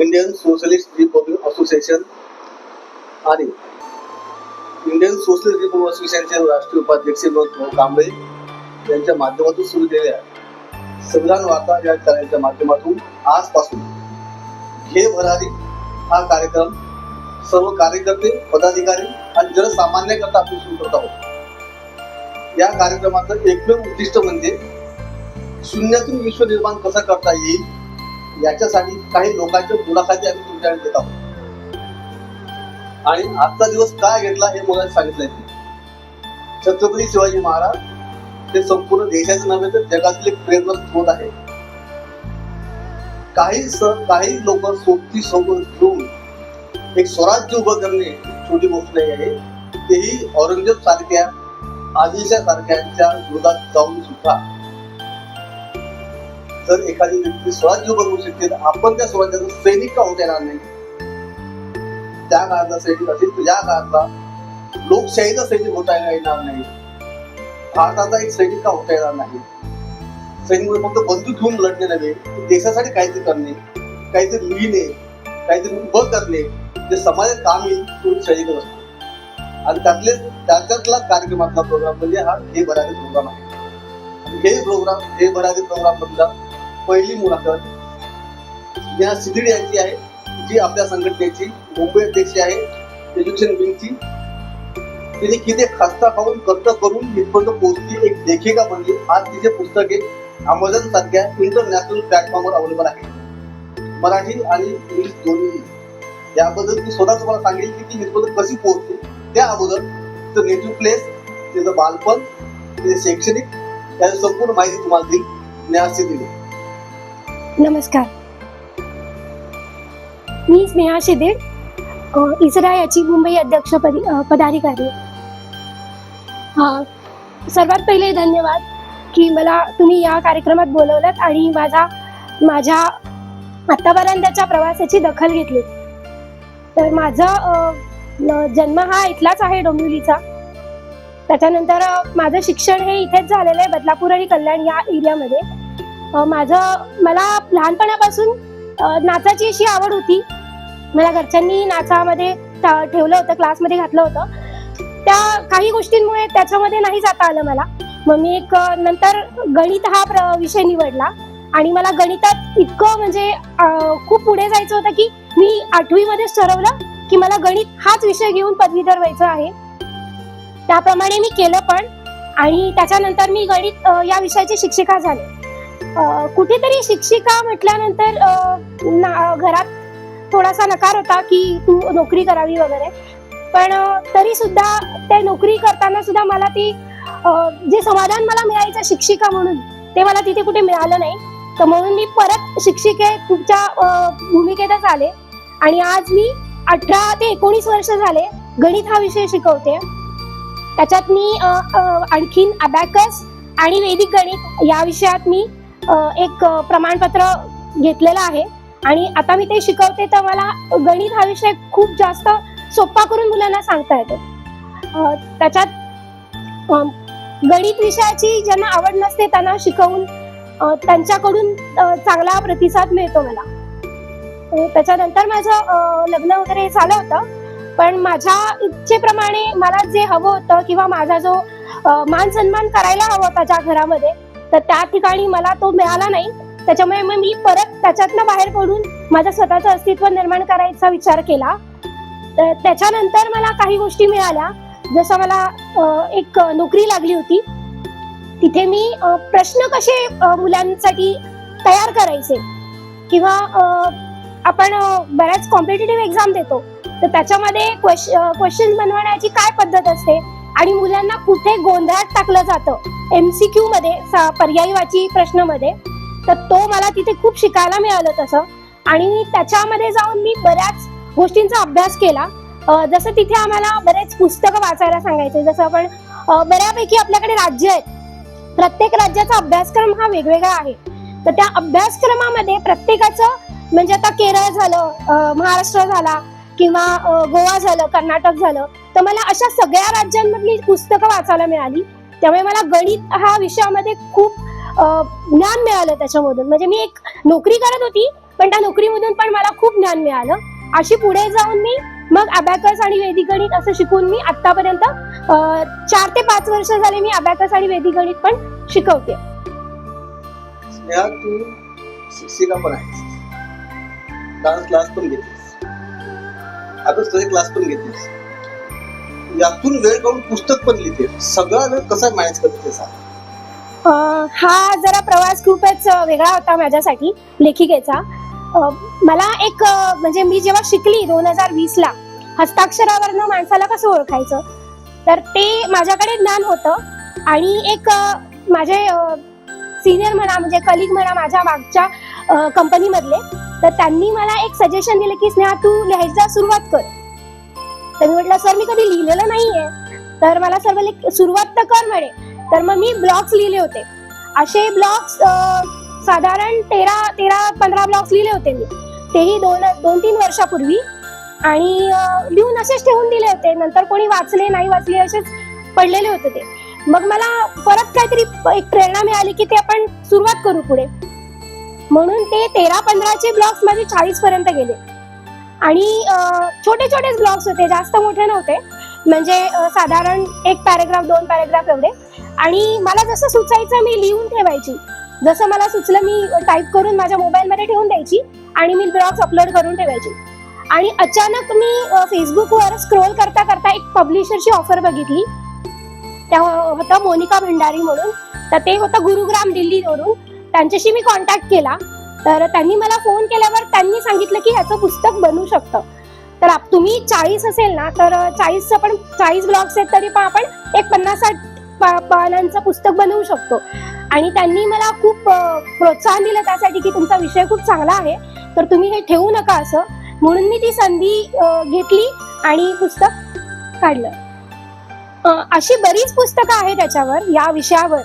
Indian socialist Republic association आणि Indian socialist Republic असोसिएशनचे राष्ट्रीय उपाध्यक्ष विनोद कांबळे यांच्या माध्यमातून सुरू केलेल्या संविधान वार्ता या चॅनलच्या माध्यमातून आजपासून घे भरारी हा कार्यक्रम सर्व कार्यकर्ते पदाधिकारी आणि जनसामान्याकरता आपण सुरू करत आहोत. या कार्यक्रमाचं एकमेव उद्दिष्ट म्हणजे शून्यातून विश्व निर्माण कसा करता येईल याच्यासाठी काही लोकांच्या मुलाखती आम्ही तुमच्याकडे देत आहोत. आणि आजचा दिवस काय घेतला हे मला सांगितलंय छत्रपती शिवाजी महाराज ते संपूर्ण देशाचे नव्हे तर जगातले प्रेरणा स्रोत आहे काही काही लोक सोबती सोबत घेऊन एक स्वराज्य उभं करणे छोटी गोष्ट नाही आहे. तेही औरंगजेब सारख्या आदिलशा सारख्यांच्या विरोधात जाऊन सुद्धा जर एखादी व्यक्ती स्वराज्य बनवू शकते तर आपण त्या स्वराज्याचा सैनिक का होता येणार नाही? त्या काळातला सैनिक असेल तर या काळातला लोकशाहीचा सैनिक होता येणार नाही. भारताचा एक सैनिक का होता येणार नाही? सैनिक म्हणजे फक्त बंदूक घेऊन लढणे नव्हे देशासाठी काहीतरी करणे काहीतरी लिहिणे काहीतरी उभं करणे जे समाजात काम येईल तो सैनिक असतो. आणि त्यातले त्याच्यातला कार्यक्रमातला प्रोग्राम म्हणजे हा हे भरारी प्रोग्राम आहे. हे प्रोग्राम हे भरारी प्रोग्राम मधला पहिली मुलाखत या सिद्धी यांची आहे जी आपल्या संघटनेची मुंबई अध्यक्ष आहे एज्युकेशन विंगची तिने किती खस्ता खाऊन कष्ट करून इथपर्यंत पोहोचली एक लेखिका बनली. आज तिचे पुस्तके अमेझॉन सारख्या इंटरनॅशनल प्लॅटफॉर्मवर अवेलेबल आहे. मराठी आणि इंग्लिश दोन्ही याबद्दल ती स्वतः तुम्हाला सांगेल की ती इथपर्यंत कशी पोहोचली. त्या अगोदर तिचं नेटिव्ह प्लेस तिचं बालपण तिचे शैक्षणिक याची संपूर्ण माहिती तुम्हाला देईल. न्यासी दिली नमस्कार. मी स्नेहा शिदे अ, इस्रा याची मुंबई अध्यक्षपदी अ, पदाधिकारी. सर्वात पहिले धन्यवाद की मला तुम्ही या कार्यक्रमात बोलवलं आणि माझा माझ्या आत्तापर्यंतच्या प्रवासाची दखल घेतली. तर माझा जन्म हा इथलाच आहे डोंबिवलीचा. त्याच्यानंतर माझं शिक्षण हे इथेच झालेलं आहे बदलापूर आणि कल्याण या एरियामध्ये. माझं मला लहानपणापासून नाचाची अशी आवड होती. मला घरच्यांनी नाचामध्ये ठेवलं होतं क्लासमध्ये घातलं होतं. त्या काही गोष्टींमुळे त्याच्यामध्ये नाही जाता आलं मला. मग मी एक नंतर गणित हा प्र- विषय निवडला. आणि मला गणितात इतकं म्हणजे खूप पुढे जायचं होतं की मी आठवीमध्येच ठरवलं की मला गणित हाच विषय घेऊन पदवीधर व्हायचं आहे. त्याप्रमाणे मी केलं पण. आणि त्याच्यानंतर मी गणित या विषयाची शिक्षिका झाले. कुठेतरी शिक्षिका म्हटल्यानंतर ना- घरात थोडासा नकार होता की तू नोकरी करावी वगैरे. पण तरी सुद्धा त्या नोकरी करताना सुद्धा मला ती जे समाधान मला मिळायचं शिक्षिका म्हणून ते मला तिथे कुठे मिळालं नाही. तर म्हणून मी परत शिक्षिके तुमच्या भूमिकेतच आले. आणि आज मी अठरा ते एकोणीस वर्ष झाले गणित हा विषय शिकवते. त्याच्यात मी आणखीन अबॅकस आणि वेदिक गणित या विषयात मी एक प्रमाणपत्र घेतलेलं आहे. आणि आता मी ते शिकवते तर मला गणित हा विषय खूप जास्त सोपा करून मुलांना सांगता येतो. त्याच्यात गणित विषयाची ज्यांना आवड नसते त्यांना शिकवून त्यांच्याकडून चांगला प्रतिसाद मिळतो मला. त्याच्यानंतर माझं लग्न वगैरे झालं होतं. पण माझ्या इच्छेप्रमाणे मला जे हवं होतं किंवा माझा जो मान सन्मान करायला हवा होता ज्या घरामध्ये तर त्या ठिकाणी मला तो मिळाला नाही. त्याच्यामुळे मग मी परत त्याच्यातनं बाहेर पडून माझं स्वतःचं अस्तित्व निर्माण करायचा विचार केला. तर त्याच्यानंतर मला काही गोष्टी मिळाल्या. जसं मला एक नोकरी लागली होती. तिथे मी प्रश्न कसे मुलांसाठी तयार करायचे? किंवा आपण बऱ्याच कॉम्पिटेटिव्ह एक्झाम देतो. तर त्याच्यामध्ये क्वेश्चन बनवण्याची काय पद्धत असते? आणि मुलांना कुठे गोंधळात टाकलं जातं? एमसीक्यू मध्ये सा- पर्यायवाची प्रश्नामध्ये तर तो मला तिथे खूप शिकायला मिळालं तसं. आणि त्याच्यामध्ये जाऊन मी बऱ्याच गोष्टींचा अभ्यास केला. जसं तिथे आम्हाला बरेच पुस्तकं वाचायला सांगायचे जसं आपण बऱ्यापैकी आपल्याकडे राज्य आहेत. प्रत्येक राज्याचा अभ्यासक्रम हा वेगवेगळा आहे. तर त्या अभ्यासक्रमामध्ये प्रत्येकाचं म्हणजे आता केरळ झालं महाराष्ट्र झाला किंवा गोवा झालं कर्नाटक झालं तर मला अशा सगळ्या राज्यांमधली पुस्तकं वाचायला मिळाली. त्यामुळे मला गणित हा विषयामध्ये खूप ज्ञान मिळालं त्याच्यामधून. म्हणजे मी एक नोकरी करत होती पण त्या नोकरीमधून पण मला खूप ज्ञान मिळालं. अशी पुढे जाऊन मी मग अबॅकस आणि वैदिक गणित असं शिकून मी आतापर्यंत चार ते पाच वर्ष झाले मी अबॅकस आणि वैदिक गणित पण शिकवते. स्नेहा तू शिक्षिका पण आहेस. डान्स क्लास पण घेतेस. आता तुझे क्लास पण घेतेस. यातून वेळ काढून पुस्तक पण लिहिते. सगळा वेळ कसा मॅनेज करते सांग. हा जरा प्रवास खूपच वेगळा होता माझ्यासाठी लेखिकेचा. मला एक म्हणजे मी जेव्हा शिकली दोन हजार वीस ला हस्ताक्षरावरनं माणसाला कसं ओळखायचं? तर ते माझ्याकडे ज्ञान होतं आणि एक माझे सिनियर म्हणा म्हणजे कलिग म्हणा माझ्या मागच्या कंपनीमधले तर त्यांनी मला एक सजेशन दिलं की स्नेहा तू लिहायचा सुरुवात कर. तर मी म्हटलं सर मी कधी लिहिलेलं नाहीये. तर मला सर बोलले सुरुवात तर कर म्हणे. तर मग मी ब्लॉग्स लिहिले होते. असे ब्लॉग्स साधारण तेरा तेरा पंधरा ब्लॉग्स लिहिले होते मी. तेही दोन दोन तीन वर्षापूर्वी. आणि लिहून असेच ठेवून दिले होते. नंतर कोणी वाचले नाही वाचले असेच पडलेले होते ते. मग मला परत काहीतरी एक प्रेरणा मिळाली की ते आपण सुरुवात करू पुढे. म्हणून ते तेरा पंधराचे ब्लॉग्स माझे चाळीस पर्यंत गेले. आणि छोटे छोटेच ब्लॉग्स होते जास्त मोठे नव्हते. म्हणजे साधारण एक पॅरेग्राफ दोन पॅरेग्राफ एवढे. आणि मला जसं सुचायचं मी लिहून ठेवायची. जसं मला सुचलं मी टाईप करून माझ्या मोबाईलमध्ये ठेवून द्यायची आणि मी ब्लॉग्स अपलोड करून ठेवायची. आणि अचानक मी फेसबुकवर स्क्रोल करता करता एक पब्लिशरची ऑफर बघितली. त्या होतं मोनिका भंडारी म्हणून. तर ते होतं गुरुग्राम दिल्लीवरून. त्यांच्याशी मी कॉन्टॅक्ट केला. तर त्यांनी मला फोन केल्यावर त्यांनी सांगितलं की ह्याचं पुस्तक बनू शकतं. तर तुम्ही चाळीस असेल ना तर चाळीसचं पण चाळीस ब्लॉग्स आहेत तरी पण आपण एक पन्नास साठ पानांचं पुस्तक बनवू शकतो. आणि त्यांनी मला खूप प्रोत्साहन दिलं त्यासाठी की तुमचा विषय खूप चांगला आहे. तर तुम्ही हे ठेवू नका असं. म्हणून मी ती संधी घेतली आणि पुस्तक काढलं. अशी बरीच पुस्तकं आहेत त्याच्यावर या विषयावर.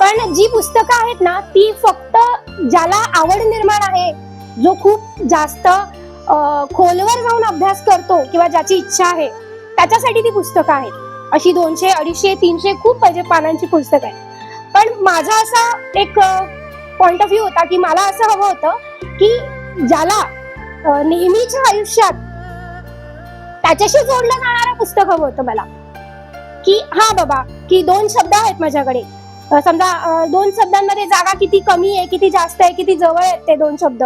पण जी पुस्तकं आहेत ना ती फक्त ज्याला आवड निर्माण आहे जो खूप जास्त खोलवर जाऊन अभ्यास करतो किंवा ज्याची इच्छा आहे त्याच्यासाठी ती पुस्तकं आहेत. अशी दोनशे अडीचशे तीनशे खूप म्हणजे पानांची पुस्तकं आहेत. पण माझा असा एक पॉइंट ऑफ व्ह्यू होता की मला असं हवं होतं की ज्याला नेहमीच्या आयुष्यात त्याच्याशी जोडलं जाणारं पुस्तक हवं होतं मला. की हा बाबा की दोन शब्द आहेत माझ्याकडे. समजा दोन शब्दांमध्ये जागा किती कमी आहे किती जास्त आहे किती जवळ आहेत ते दोन शब्द.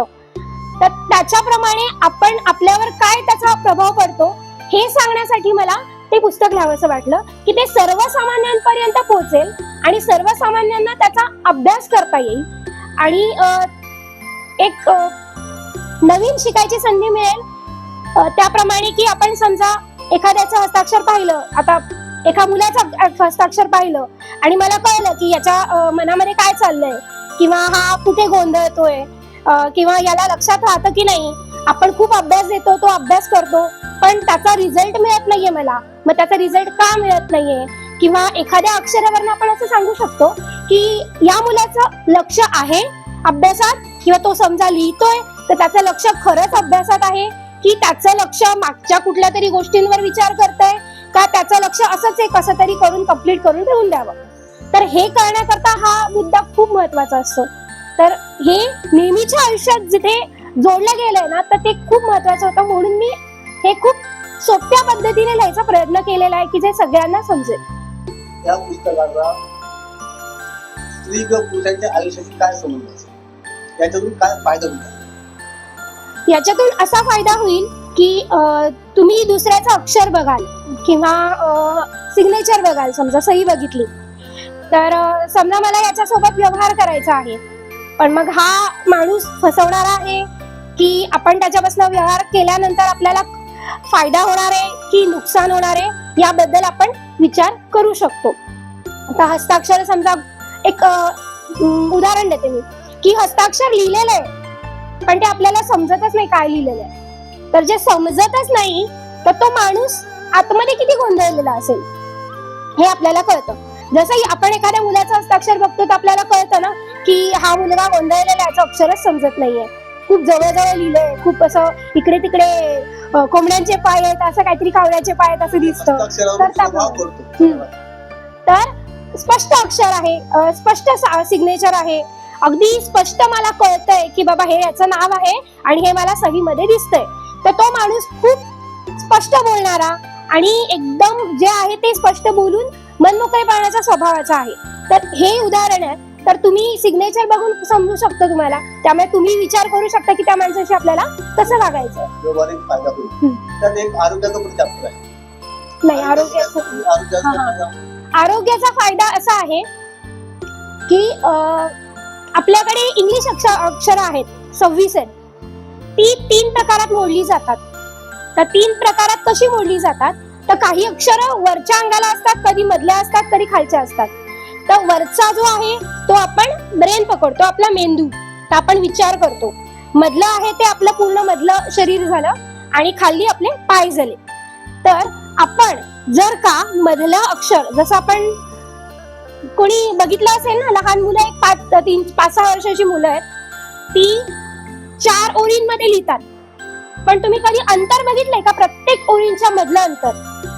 तर त्याच्याप्रमाणे आपण आपल्यावर काय त्याचा प्रभाव पडतो हे सांगण्यासाठी मला ते पुस्तक लिहावंसं वाटलं की ते सर्वसामान्यांपर्यंत पोहोचेल आणि सर्वसामान्यांना त्याचा अभ्यास करता येईल. आणि एक नवीन शिकायची संधी मिळेल. त्याप्रमाणे की आपण समजा एखाद्याचं हस्ताक्षर पाहिलं आता एका मुलाचं हस्ताक्षर पाहिलं आणि मला कळलं की याच्या मनामध्ये काय चाललंय? किंवा हा कुठे गोंधळतोय? किंवा याला लक्षात राहतं की नाही? आपण खूप अभ्यास देतो तो अभ्यास करतो पण त्याचा रिझल्ट मिळत नाहीये मला. मग त्याचा रिझल्ट का मिळत नाहीये? किंवा एखाद्या अक्षरावरनं आपण असं सांगू शकतो की या मुलाचं लक्ष आहे अभ्यासात? किंवा तो समजा लिहितोय तर त्याचं लक्ष खरंच अभ्यासात आहे? की त्याचं लक्ष मागच्या कुठल्या तरी गोष्टींवर विचार करताय? का त्याचं लक्ष असंच आहे कसं तरी करून कंप्लीट करून ठेवून द्यावं? तर हे करण्याकरता हा मुद्दा खूप महत्त्वाचा असतो. तर हे नेहमीच्या आयुष्यात जिथे जोडलं गेलंय ना तर ते खूप महत्वाचं होतं. म्हणून मी हे खूप सोप्या पद्धतीने लिहायचा प्रयत्न केलेला आहे की जे सगळ्यांना समजेल. या स्त्री व पुरुषांच्या आयुष्याशी काय संबंध असेल याच्यातून काय फायदा होईल? याच्यातून असा फायदा होईल की तुम्ही दुसऱ्याचं अक्षर बघाल किंवा सिग्नेचर बघाल समजा सही बघितली. तर समजा मला याच्यासोबत व्यवहार करायचा आहे. पण मग हा माणूस फसवणारा आहे की आपण त्याच्यापासून व्यवहार केल्यानंतर आपल्याला फायदा होणार आहे की नुकसान होणार आहे याबद्दल आपण विचार करू शकतो. आता हस्ताक्षर समजा एक उदाहरण देते मी. की हस्ताक्षर लिहिलेलं आहे पण ते आपल्याला समजतच नाही काय लिहिलेलं आहे. तर जे समजतच नाही तर तो माणूस आतमध्ये किती गोंधळलेला असेल? हे आपल्याला कळतं. जसं आपण एखाद्या मुलाचं हस्ताक्षर बघतो तर आपल्याला कळतं ना की हा मुलगा गोंधळलेला याचं अक्षरच समजत नाहीये. खूप जवळजवळ लिहिलंय खूप असं इकडे तिकडे कोंबड्यांचे पाय आहेत असं काहीतरी कावळ्याचे पाय आहेत असं दिसतं. तर स्पष्ट अक्षर आहे स्पष्ट सिग्नेचर आहे. अगदी स्पष्ट मला कळतंय की बाबा हे याचं नाव आहे आणि हे मला सहीमध्ये दिसतंय. तर तो माणूस खूप स्पष्ट बोलणारा आणि एकदम जे आहे ते स्पष्ट बोलून मनमोकळेपणाचा स्वभावाचा आहे. तर हे उदाहरण आहे. तर तुम्ही सिग्नेचर बघून समजू शकतो तुम्हाला. त्यामुळे तुम्ही विचार करू शकता की त्या माणसाशी आपल्याला कसं वागायचं. नाही आरोग्याचं आरोग्याचा. फायदा असा आहे की आपल्याकडे इंग्लिश अक्षर अक्षर आहेत. सव्वीस आहेत. ती तीन प्रकारात मोडली जातात. तर तीन प्रकारात कशी मोडली जातात? तर काही अक्षर वरच्या अंगाला असतात कधी मधल्या असतात कधी खालच्या असतात. तर वरचा जो आहे तो आपण ब्रेन पकडतो आपला मेंदू. तर आपण विचार करतो. मधलं आहे ते आपलं पूर्ण मधलं शरीर झालं आणि खाली आपले पाय झाले. तर आपण जर का मधलं अक्षर जसं आपण कोणी बघितलं असेल ना लहान मुलं एक पाच तीन पाच सहा वर्षाची मुलं आहेत ती चार ओळींमध्ये लिहितात. पण तुम्ही कधी अंतर बघितलंय का प्रत्येक ओळींच्या मधलं अंतर?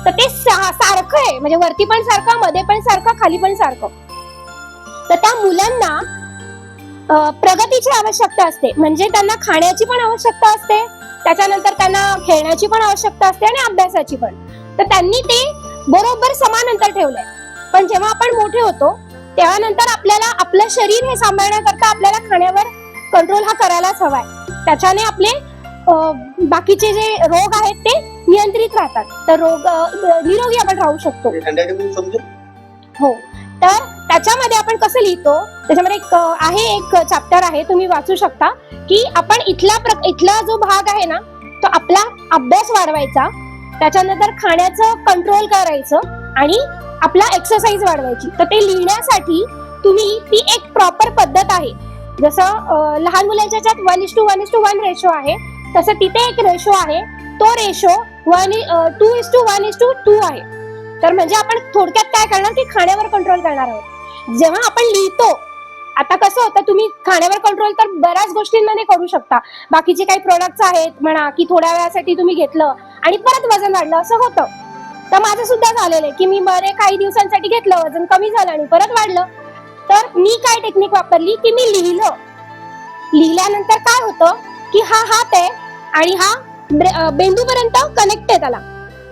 तर ते सारखं आहे. म्हणजे वरती पण सारखं मध्ये पण सारखं खाली पण सारखं. तर त्या मुलांना प्रगतीची आवश्यकता असते. म्हणजे त्यांना खाण्याची पण आवश्यकता असते. त्याच्यानंतर त्यांना खेळण्याची पण आवश्यकता असते आणि अभ्यासाची पण. तर त्यांनी ते बरोबर समान अंतर ठेवलंय. पण जेव्हा आपण मोठे होतो त्यानंतर आपल्याला आपलं शरीर हे सांभाळण्याकरता आपल्याला खाण्यावर कंट्रोल हा करायलाच हवाय. त्याच्याने आपले अं, बाकीचे जे रोग आहेत ते नियंत्रित राहतात. तर रोग निरोगी आपण राहू शकतो. समजेल हो. तर त्याच्यामध्ये आपण कसं लिहितो? त्याच्यामध्ये एक आहे एक चॅप्टर आहे तुम्ही वाचू शकता की आपण इथला इथला जो भाग आहे ना तो आपला अभ्यास वाढवायचा त्याच्यानंतर खाण्याचं कंट्रोल करायचं आणि आपला एक्सरसाइज वाढवायची. तर ते लिहिण्यासाठी तुम्ही ती एक प्रॉपर पद्धत आहे. जसं लहान मुलांच्या one is to one is to one ratio आहे. तसं तिथे एक रेशो आहे. तो ratio one two is to one is to two आहे. तर म्हणजे आपण थोडक्यात काय करणार की खाण्यावर कंट्रोल करणार आहोत. जेव्हा आपण लिहितो आता कसं होतं तुम्ही खाण्यावर कंट्रोल तर बऱ्याच गोष्टींमध्ये करू शकता. बाकीचे काही प्रोडक्ट्स आहेत म्हणा की थोड्या वेळासाठी तुम्ही घेतलं आणि परत वजन वाढलं असं होतं. तर माझं सुद्धा झालेलं आहे की मी बरे काही दिवसांसाठी घेतलं वजन कमी झालं आणि परत वाढलं. तर मी काय टेक्निक वापरली की मी लिहिलं. लिहिल्यानंतर काय होतं की हा हात आहे आणि हा बेंदूपर्यंत कनेक्ट आहे त्याला.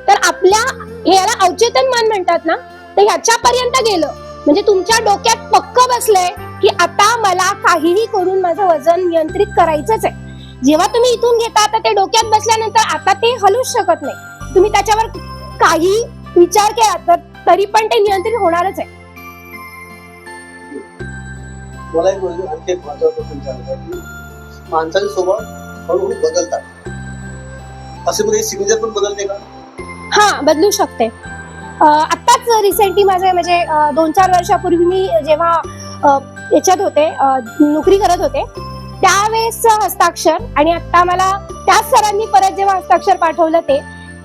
तर आपल्या ह्याला अवचेतन मन म्हणतात ना तर ह्याच्यापर्यंत गेलं. म्हणजे तुमच्या डोक्यात पक्क बसलंय की आता मला काहीही करून माझं वजन नियंत्रित करायचंच आहे. जेव्हा तुम्ही इथून घेता तर ते डोक्यात बसल्यानंतर आता ते हलूच शकत नाही. तुम्ही त्याच्यावर काही विचार केला तर तरी पण ते नियंत्रित होणारच आहे. मला एक गोष्ट आणखी माणसाचे स्वभाव हळूहळू बदलतात. असे सिग्नेचर पण बदलते का? हा बदलू शकते. आत्ताच रिसेंटली माझे म्हणजे दोन चार वर्षापूर्वी मी जेव्हा याच्यात होते नोकरी करत होते त्यावेळेस हस्ताक्षर आणि आता मला त्याच सरांनी परत जेव्हा हस्ताक्षर पाठवलं ते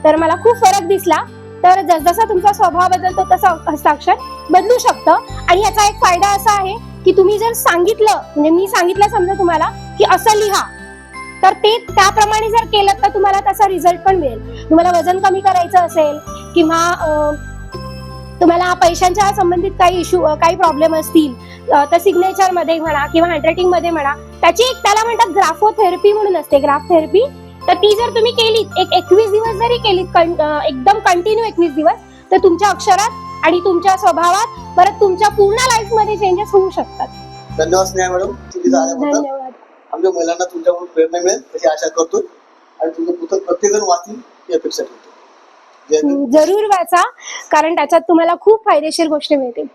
तर मला खूप फरक दिसला. तर जसजसा तुमचा स्वभाव बदलतो तसं हस्ताक्षर बदलू शकतं. आणि याचा एक फायदा असा आहे की तुम्ही जर सांगितलं म्हणजे मी सांगितलं समजा तुम्हाला की असं लिहा तर ते त्याप्रमाणे जर केलं तर तुम्हाला त्याचा रिझल्ट पण मिळेल. तुम्हाला वजन कमी करायचं असेल किंवा तुम्हाला पैशांच्या संबंधित काही इश्यू काही प्रॉब्लेम असतील तर सिग्नेचरमध्ये म्हणा किंवा हँडरायटिंगमध्ये म्हणा त्याची एक त्याला म्हणतात ग्राफोथेरपी म्हणून असते. ग्राफ थेरपी तर ती जर तुम्ही केलीत एक एकवीस दिवस जरी केलीत एकदम कंटिन्यू एकवीस दिवस तर तुमच्या अक्षरात आणि तुमच्या स्वभावात परत तुमच्या पूर्ण लाईफमध्ये चेंजेस होऊ शकतात. मॅडम. धन्यवाद. आमच्या महिलांना तुमच्याकडून प्रेरणा मिळेल अशी आशा करतो. आणि तुमचं पुस्तक प्रत्येकजण वाचतील ही अपेक्षा ठेवतो. जरूर वाचा कारण त्याच्यात तुम्हाला खूप फायदेशीर गोष्टी मिळतील.